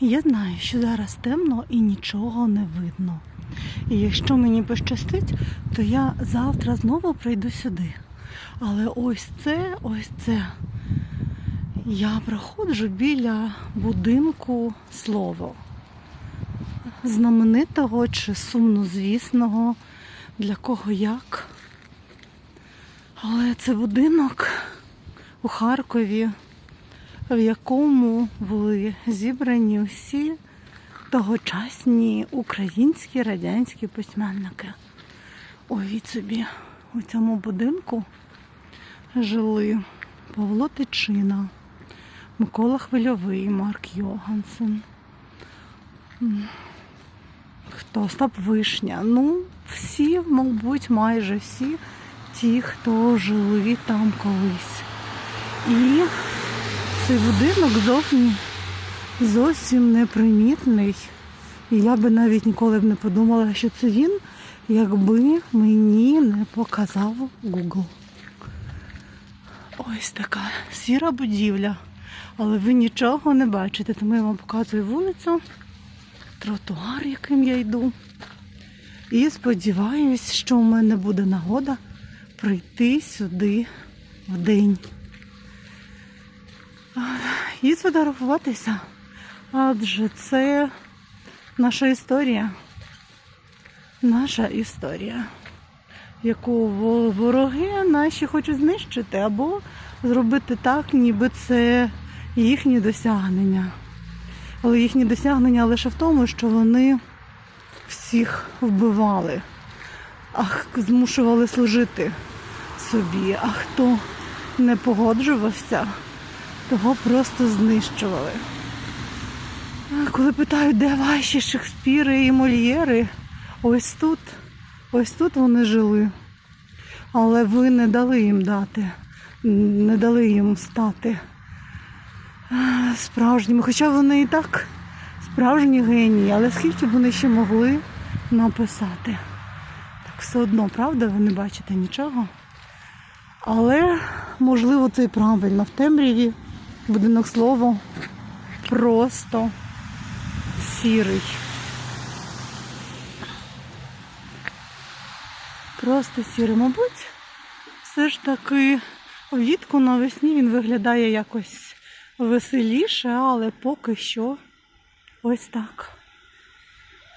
Я знаю, що зараз темно і нічого не видно. І якщо мені пощастить, то я завтра знову прийду сюди. Але ось це, ось це. Я проходжу біля будинку слово. Знаменитого чи сумнозвісного, для кого як. Але це будинок у Харкові, в якому були зібрані усі тогочасні українські радянські письменники. Уявіть собі, у цьому будинку жили Павло Тичина, Микола Хвильовий, Марк Йогансен. Хто Остап Вишня. Ну, всі, мабуть, майже всі ті, хто жили там колись. І цей будинок зовні зовсім непримітний. І я би навіть ніколи б не подумала, що це він, якби мені не показав Google. Ось така сіра будівля. Але ви нічого не бачите, тому я вам показую вулицю, тротуар, яким я йду. І сподіваюсь, що у мене буде нагода прийти сюди в день. І сфотографуватися. Адже це наша історія. Наша історія, яку вороги наші хочуть знищити або зробити так, ніби це їхні досягнення. Але їхні досягнення лише в тому, що вони всіх вбивали, а змушували служити собі. А хто не погоджувався, того просто знищували. Коли питають, де ваші Шекспіри і Мольєри, ось тут, ось тут вони жили. Але ви не дали їм дати, не дали їм стати справжніми. Хоча вони і так справжні генії, але скільки б вони ще могли написати? Так все одно, правда, ви не бачите нічого. Але, можливо, це і правильно. В темряві будинок слово просто сірий. Просто сірий. Мабуть, все ж таки влітку навесні він виглядає якось веселіше, але поки що ось так.